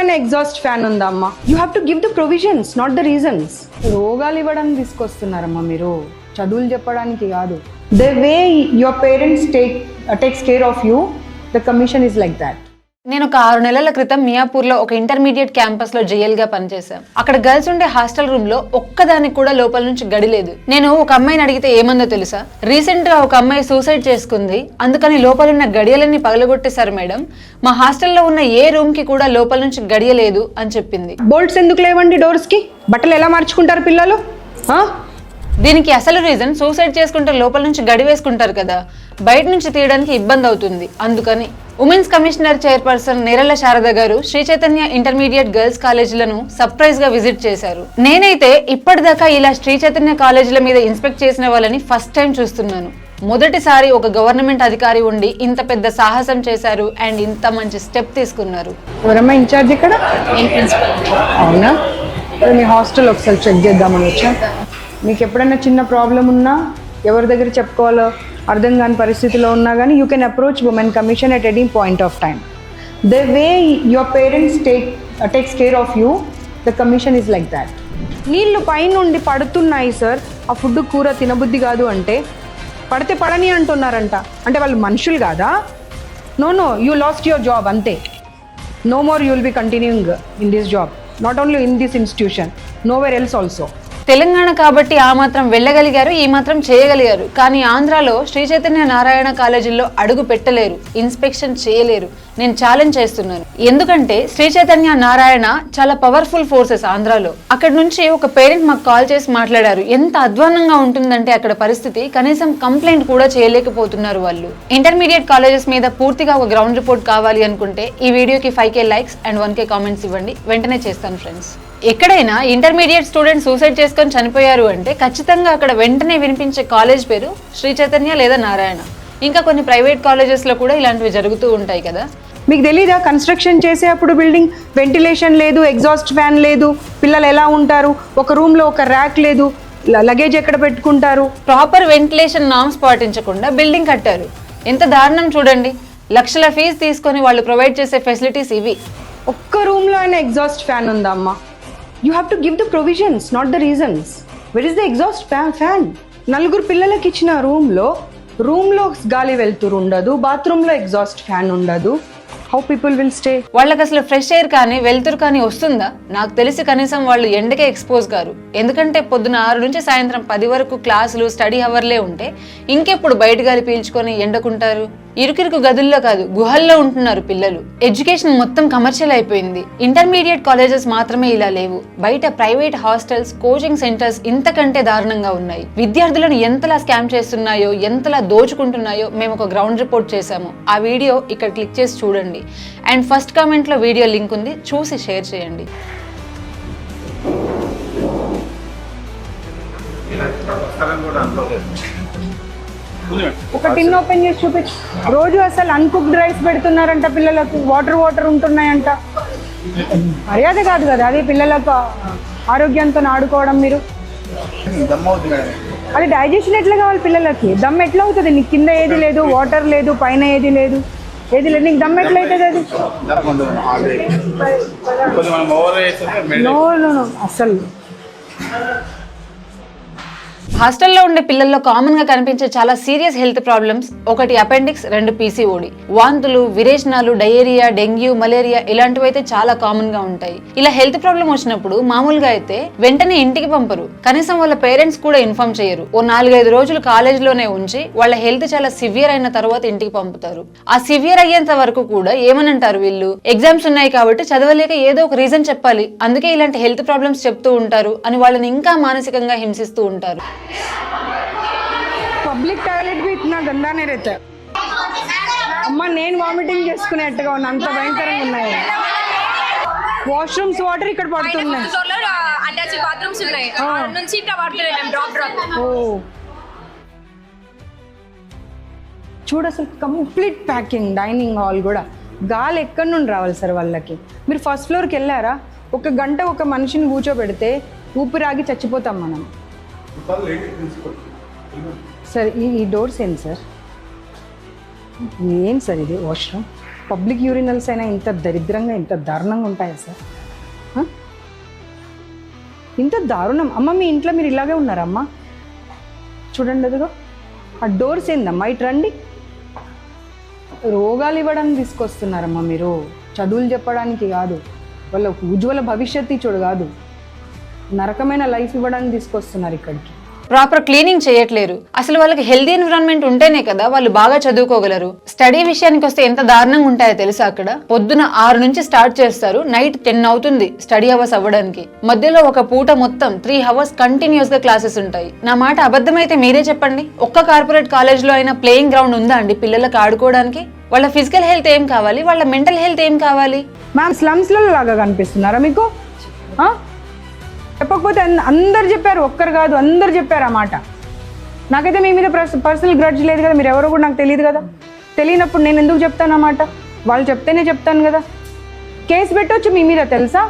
అయినా exhaust fan ఉందా అమ్మా? You have to give the provisions not the reasons రోగాలు ఇవ్వడానికి తీసుకొస్తున్నారమ్మా మీరు. చదువులు చెప్పడానికి కాదు. The way your parents take takes care of you the commission is like that నేను ఒక ఆరు నెలల క్రితం మియాపూర్లో ఒక ఇంటర్మీడియట్ క్యాంపస్లో జైల్గా పనిచేశాను అక్కడ గర్ల్స్ ఉండే హాస్టల్ రూమ్లో ఒక్కదానికి కూడా లోపల నుంచి గడి లేదు నేను ఒక అమ్మాయిని అడిగితే ఏమందో తెలుసా? రీసెంట్గా ఒక అమ్మాయి సూసైడ్ చేసుకుంది. అందుకని లోపల ఉన్న గడియలన్నీ పగలగొట్టేశారు మేడం. మా హాస్టల్లో ఉన్న ఏ రూమ్కి కూడా లోపల నుంచి గడియలేదు అని చెప్పింది. బోల్ట్స్ ఎందుకు లేవండి డోర్స్కి? బట్టలు ఎలా మార్చుకుంటారు పిల్లలు? దీనికి అసలు రీజన్ సూసైడ్ చేసుకుంటే లోపల నుంచి గడి వేసుకుంటారు కదా. బయట నుంచి తీయడానికి ఇబ్బంది అవుతుంది. అందుకని women's commissioner chairperson Nerella Sharada గారు శ్రీ చైతన్య ఇంటర్మీడియట్ గర్ల్స్ కాలేజీలను సర్ప్రైజ్గా విజిట్ చేశారు. నేనైతే ఇప్పటిదాకా ఇలా శ్రీ చైతన్య కాలేజీల మీద ఇన్స్పెక్ట్ చేసిన వాళ్ళని ఫస్ట్ టైం చూస్తున్నాను. మొదటిసారి ఒక గవర్నమెంట్ అధికారి ఉండి ఇంత పెద్ద సాహసం చేశారు అండ్ ఇంత మంచి స్టెప్ తీసుకున్నారు. ఎవరమ్మా ఇన్ఛార్జ్ ఇక్కడ? అవునా? మీ హాస్టల్ ఒకసారి చెక్ చేద్దామని వచ్చా? మీకు ఎప్పుడైనా చిన్న ప్రాబ్లం ఉన్నా ఎవరి దగ్గర చెప్పుకోవాలో అర్థం కాని పరిస్థితిలో ఉన్నా కానీ you can approach women commission at any point of time the way your parents take takes care of you the commission is like that నీళ్ళు పైనుండి పడుతున్నాయి సార్ ఆ ఫుడ్ కూర తినబుద్ధి కాదు అంటే పడితే పడని అంటున్నారంట. అంటే వాళ్ళు మనుషులు కాదా? No no you lost your job అంతే. No more you will be continuing in this job not only in this institution nowhere else also Telangana కాబట్టి ఆ మాత్రం వెళ్ళగలిగారు ఈ మాత్రం చేయగలిగారు. కానీ ఆంధ్రాలో శ్రీ చైతన్య నారాయణ కాలేజీల్లో అడుగు పెట్టలేరు ఇన్స్పెక్షన్ చేయలేరు. నేను ఛాలెంజ్ చేస్తున్నాను. ఎందుకంటే శ్రీ చైతన్య నారాయణ చాలా పవర్ఫుల్ ఫోర్సెస్ ఆంధ్రాలో. అక్కడ నుంచి ఒక పేరెంట్ మాకు కాల్ చేసి మాట్లాడారు. ఎంత అధ్వానంగా ఉంటుందంటే అక్కడ పరిస్థితి. కనీసం కంప్లైంట్ కూడా చేయలేకపోతున్నారు వాళ్ళు. ఇంటర్మీడియట్ కాలేజెస్ మీద పూర్తిగా ఒక గ్రౌండ్ రిపోర్ట్ కావాలి అనుకుంటే ఈ వీడియోకి five K likes and one K comments ఇవ్వండి. వెంటనే చేస్తాను ఫ్రెండ్స్ ఎక్కడైనా ఇంటర్మీడియట్ స్టూడెంట్ సూసైడ్ చేసుకొని చనిపోయారు అంటే ఖచ్చితంగా అక్కడ వెంటనే వినిపించే కాలేజ్ పేరు శ్రీ చైతన్య లేదా నారాయణ. ఇంకా కొన్ని ప్రైవేట్ కాలేజెస్లో కూడా ఇలాంటివి జరుగుతూ ఉంటాయి కదా. మీకు తెలీదా? కన్స్ట్రక్షన్ చేసేటప్పుడు బిల్డింగ్ వెంటిలేషన్ లేదు ఎగ్జాస్ట్ ఫ్యాన్ లేదు పిల్లలు ఎలా ఉంటారు? ఒక రూమ్లో ఒక ర్యాక్ లేదు లగేజ్ ఎక్కడ పెట్టుకుంటారు? ప్రాపర్ వెంటిలేషన్ నామ్స్ పాటించకుండా బిల్డింగ్ కట్టారు. ఎంత దారుణం చూడండి. లక్షల ఫీజు తీసుకొని వాళ్ళు ప్రొవైడ్ చేసే ఫెసిలిటీస్ ఇవి. ఒక్క రూమ్లో అయినా ఎగ్జాస్ట్ ఫ్యాన్ ఉందా అమ్మా? You have to give the provisions not the reasons where is the exhaust fan fan నలుగురు పిల్లలకి ఇచ్చిన రూమ్లో రూమ్లో గాలి వెళ్తురు ఉండదు బాత్రూంలో ఎగ్జాస్ట్ ఫ్యాన్ ఉండదు. హౌ పీపుల్ విల్ స్టే వాళ్ళకి అసలు ఫ్రెష్ ఎయిర్ కానీ వెలుతురు కానీ వస్తుందా? నాకు తెలిసి కనీసం వాళ్ళు ఎండకే ఎక్స్పోజ్ కారు ఎందుకంటే పొద్దున ఆరు నుంచి సాయంత్రం పది వరకు క్లాసులు స్టడీ అవర్లే ఉంటే ఇంకెప్పుడు బయట గాలి పీల్చుకొని ఎండకుంటారు? ఇరుకిరుకు గదుల్లో కాదు గుహల్లో ఉంటున్నారు పిల్లలు. ఎడ్యుకేషన్ మొత్తం కమర్షియల్ అయిపోయింది. ఇంటర్మీడియట్ కాలేజెస్ మాత్రమే ఇలా లేవు. బయట ప్రైవేట్ హాస్టల్స్ కోచింగ్ సెంటర్స్ ఇంతకంటే దారుణంగా ఉన్నాయి. విద్యార్థులను ఎంతలా స్కామ్ చేస్తున్నాయో ఎంతలా దోచుకుంటున్నాయో మేము ఒక గ్రౌండ్ రిపోర్ట్ చేశాము. ఆ వీడియో ఇక్కడ క్లిక్ చేసి చూడండి. అండ్ ఫస్ట్ కామెంట్లో వీడియో లింక్ ఉంది చూసి షేర్ చేయండి. ఒక టిన్ ఓపెన్ చేసి చూపించు. రోజు అసలు అన్కుక్డ్ రైస్ పెడుతున్నారంట పిల్లలకు. వాటర్ వాటర్ ఉంటున్నాయంట. మర్యాద కాదు కదా అది పిల్లలకు ఆరోగ్యంతో ఆడుకోవడం మీరు. అది డైజెషన్ ఎట్లా కావాలి పిల్లలకి? దమ్ ఎట్లా అవుతుంది? నీకు కింద ఏది లేదు వాటర్ లేదు పైన ఏది లేదు. ఏది లేదు. నీకు దమ్ ఎట్లా అవుతుంది అది? నో నో అసలు హాస్టల్లో ఉండే పిల్లల్లో కామన్గా కనిపించే చాలా సీరియస్ హెల్త్ ప్రాబ్లమ్స్ ఒకటి అపెండిక్స్ రెండు పీసీఓడి వాంతులు విరేచనాలు డయేరియా డెంగ్యూ మలేరియా ఇలాంటివి అయితే చాలా కామన్గా ఉంటాయి. ఇలా హెల్త్ ప్రాబ్లం వచ్చినప్పుడు మామూలుగా అయితే వెంటనే ఇంటికి పంపరు. కనీసం వాళ్ళ పేరెంట్స్ కూడా ఇన్ఫార్మ్ చేయరు. ఓ నాలుగైదు రోజులు కాలేజీలోనే ఉంచి వాళ్ళ హెల్త్ చాలా సివియర్ అయిన తర్వాత ఇంటికి పంపుతారు. ఆ సివియర్ అయ్యేంత వరకు కూడా ఏమనంటారు వీళ్ళు? ఎగ్జామ్స్ ఉన్నాయి కాబట్టి చదవలేక ఏదో ఒక రీజన్ చెప్పాలి. అందుకే ఇలాంటి హెల్త్ ప్రాబ్లమ్స్ చెప్తూ ఉంటారు అని వాళ్ళని ఇంకా మానసికంగా హింసిస్తూ ఉంటారు. పబ్లిక్ టాయిలెట్ బి ఇట్నా గందానే రేత. అమ్మ నేను వామిటింగ్ చేసుకునేట్టుగా ఉన్నా. అంత భయంకరంగా ఉన్నాయి. వాష్రూమ్స్ వాటర్ ఇక్కడ పడుతున్నాయి. చూడ చూడు అసలు కంప్లీట్ ప్యాకింగ్ డైనింగ్ హాల్ కూడా. గాలి ఎక్కడి నుండి రావాలి సార్ వాళ్ళకి? మీరు ఫస్ట్ ఫ్లోర్కి వెళ్ళారా? ఒక గంట ఒక మనిషిని కూర్చోబెడితే ఊపిరాగి చచ్చిపోతాం మనం. సార్ ఈ ఈ డోర్స్ ఏంటి సార్? ఏం సార్ ఇది? వాష్రూమ్ పబ్లిక్ యూరినల్స్ అయినా ఇంత దరిద్రంగా ఇంత దారుణంగా ఉంటాయా సార్? ఇంత దారుణం. అమ్మ మీ ఇంట్లో మీరు ఇలాగే ఉన్నారమ్మా చూడండి అదిగో. ఆ డోర్స్ ఏందమ్మా? ఇటు రండి. రోగాలు ఇవ్వడానికి తీసుకొస్తున్నారమ్మా మీరు. చదువులు చెప్పడానికి కాదు. వాళ్ళ ఉజ్వల భవిష్యత్తు చూడు కాదు. నరకమైన లైఫ్ ఇవ్వడానికి తీసుకొస్తున్నారు ఇక్కడికి. ప్రాపర్ క్లీనింగ్ చేయట్లేరు. అసలు వాళ్ళకి హెల్దీ ఎన్విరాన్మెంట్ ఉంటేనే కదా వాళ్ళు బాగా చదువుకోగలరు. స్టడీ విషయానికి వస్తే ఎంత దారుణంగా ఉంటాయో తెలుసా అక్కడ? పొద్దున ఆరు నుంచి స్టార్ట్ చేస్తారు నైట్ టెన్ అవుతుంది స్టడీ అవర్స్ అవ్వడానికి. మధ్యలో ఒక పూట మొత్తం త్రీ అవర్స్ కంటిన్యూస్గా క్లాసెస్ ఉంటాయి. నా మాట అబద్ధమైతే మీరే చెప్పండి? ఒక్క కార్పొరేట్ కాలేజ్లో అయినా ప్లేయింగ్ గ్రౌండ్ ఉందా అండి పిల్లలకు ఆడుకోవడానికి? వాళ్ళ ఫిజికల్ హెల్త్ ఏం కావాలి? వాళ్ళ మెంటల్ హెల్త్ ఏం కావాలి? మ్యామ్ స్లమ్స్లో లాగా కనిపిస్తున్నారా మీకు? చెప్పకపోతే అందరు చెప్పారు ఒక్కరు కాదు అందరు చెప్పారు ఆ మాట. నాకైతే మీ మీద పర్సనల్ గ్రడ్జ్ లేదు కదా మీరు ఎవరో కూడా నాకు తెలియదు కదా. తెలియనప్పుడు నేను ఎందుకు చెప్తాను అన్నమాట వాళ్ళు చెప్తేనే చెప్తాను కదా. కేసు పెట్టొచ్చు మీ మీద తెలుసా?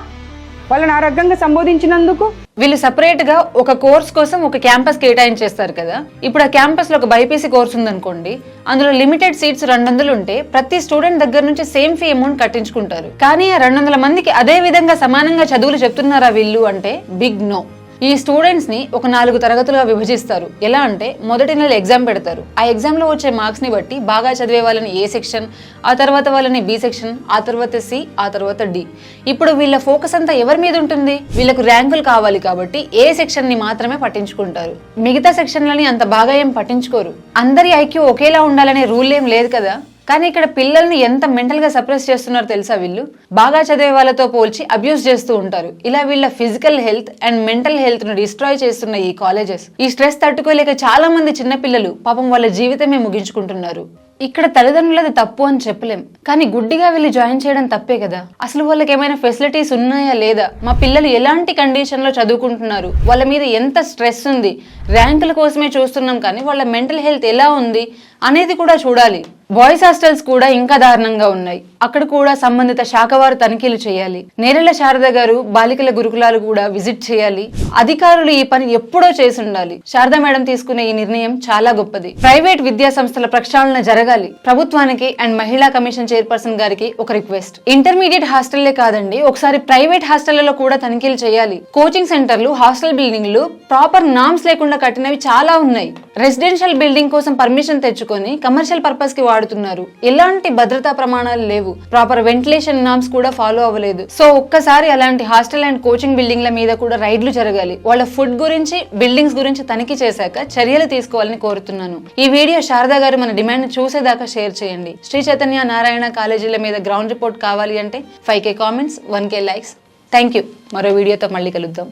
వాళ్ళని ఆ రకంగా సంబోధించినందుకు? వీళ్ళు సపరేట్గా ఒక కోర్స్ కోసం ఒక క్యాంపస్ కేటాయించేస్తారు కదా. ఇప్పుడు ఆ క్యాంపస్లో ఒక బైపీసీ కోర్స్ ఉందనుకోండి అందులో లిమిటెడ్ సీట్స్ రెండు వందలు ఉంటే ప్రతి స్టూడెంట్ దగ్గర నుంచి సేమ్ ఫీ అమౌంట్ కట్టించుకుంటారు. కానీ ఆ రెండు వందల మందికి అదే విధంగా సమానంగా చదువులు చెప్తున్నారా వీళ్ళు అంటే బిగ్ నో ఈ స్టూడెంట్స్ని ఒక నాలుగు తరగతులుగా విభజిస్తారు. ఎలా అంటే మొదటి నెల ఎగ్జామ్ పెడతారు. ఆ ఎగ్జామ్లో వచ్చే మార్క్స్ని బట్టి బాగా చదివే వాళ్ళని ఏ సెక్షన్ ఆ తర్వాత వాళ్ళని బి సెక్షన్ ఆ తర్వాత సి ఆ తర్వాత డి ఇప్పుడు వీళ్ళ ఫోకస్ అంతా ఎవరి మీద ఉంటుంది? వీళ్ళకు ర్యాంకులు కావాలి కాబట్టి ఏ సెక్షన్ని మాత్రమే పట్టించుకుంటారు. మిగతా సెక్షన్లని అంత బాగా ఏం పట్టించుకోరు. అందరి ఐక్యూ ఒకేలా ఉండాలనే రూల్ ఏం లేదు కదా? కానీ ఇక్కడ పిల్లల్ని ఎంత మెంటల్గా సప్రెస్ చేస్తున్నారో తెలుసా వీళ్ళు? బాగా చదివే వాళ్ళతో పోల్చి అబ్యూస్ చేస్తూ ఉంటారు. ఇలా వీళ్ళ ఫిజికల్ హెల్త్ అండ్ మెంటల్ హెల్త్ను డిస్ట్రాయ్ చేస్తున్న ఈ కాలేజెస్ ఈ స్ట్రెస్ తట్టుకోలేక చాలా మంది చిన్నపిల్లలు పాపం వాళ్ళ జీవితమే ముగించుకుంటున్నారు. ఇక్కడ తల్లిదండ్రులది తప్పు అని చెప్పలేం. కానీ గుడ్డిగా వెళ్ళి జాయిన్ చేయడం తప్పే కదా? అసలు వాళ్ళకి ఏమైనా ఫెసిలిటీస్ ఉన్నాయా లేదా? మా పిల్లలు ఎలాంటి కండిషన్లో చదువుకుంటున్నారు? వాళ్ళ మీద ఎంత స్ట్రెస్ ఉంది? ర్యాంకుల కోసమే చూస్తున్నాం కానీ వాళ్ళ మెంటల్ హెల్త్ ఎలా ఉంది? అనేది కూడా చూడాలి. బాయ్స్ హాస్టల్స్ కూడా ఇంకా దారుణంగా ఉన్నాయి. అక్కడ కూడా సంబంధిత శాఖ వారు తనిఖీలు చేయాలి. నేరెళ్ళ శారద గారు బాలికల గురుకులాలు కూడా విజిట్ చేయాలి. అధికారులు ఈ పని ఎప్పుడో చేసి ఉండాలి శారద మేడం తీసుకునే ఈ నిర్ణయం చాలా గొప్పది. ప్రైవేట్ విద్యా సంస్థల ప్రక్షాళన జరగాలి. ప్రభుత్వానికి అండ్ మహిళా కమిషన్ చైర్పర్సన్ గారికి ఒక రిక్వెస్ట్. ఇంటర్మీడియట్ హాస్టల్లే కాదండి ఒకసారి ప్రైవేట్ హాస్టళ్ళలో కూడా తనిఖీలు చేయాలి. కోచింగ్ సెంటర్లు హాస్టల్ బిల్డింగ్లు ప్రాపర్ నామ్స్ లేకుండా కట్టినవి చాలా ఉన్నాయి. రెసిడెన్షియల్ బిల్డింగ్ కోసం పర్మిషన్ తెచ్చుకొని కమర్షియల్ పర్పస్కి వాడుతున్నారు. ఎలాంటి భద్రతా ప్రమాణాలు లేవు. లేవు ప్రాపర్ వెంటిలేషన్ నామ్స్ కూడా ఫాలో అవ్వలేదు. సో ఒక్కసారి అలాంటి హాస్టల్ అండ్ కోచింగ్ బిల్డింగ్ల మీద కూడా రైడ్లు జరగాలి. వాళ్ళ ఫుడ్ గురించి బిల్డింగ్స్ గురించి తనిఖీ చేశాక చర్యలు తీసుకోవాలని కోరుతున్నాను. ఈ వీడియో శారదా గారు మన డిమాండ్ చూసేదాకా షేర్ చేయండి. శ్రీ చైతన్య నారాయణ కాలేజీల మీద గ్రౌండ్ రిపోర్ట్ కావాలి అంటే five K comments one K likes. Thank you. మరో వీడియోతో మళ్ళీ కలుద్దాం.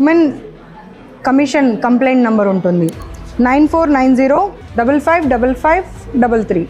ఉమెన్ కమిషన్ కంప్లైంట్ నంబర్ ఉంటుంది. Nine four nine zero double five double five double three.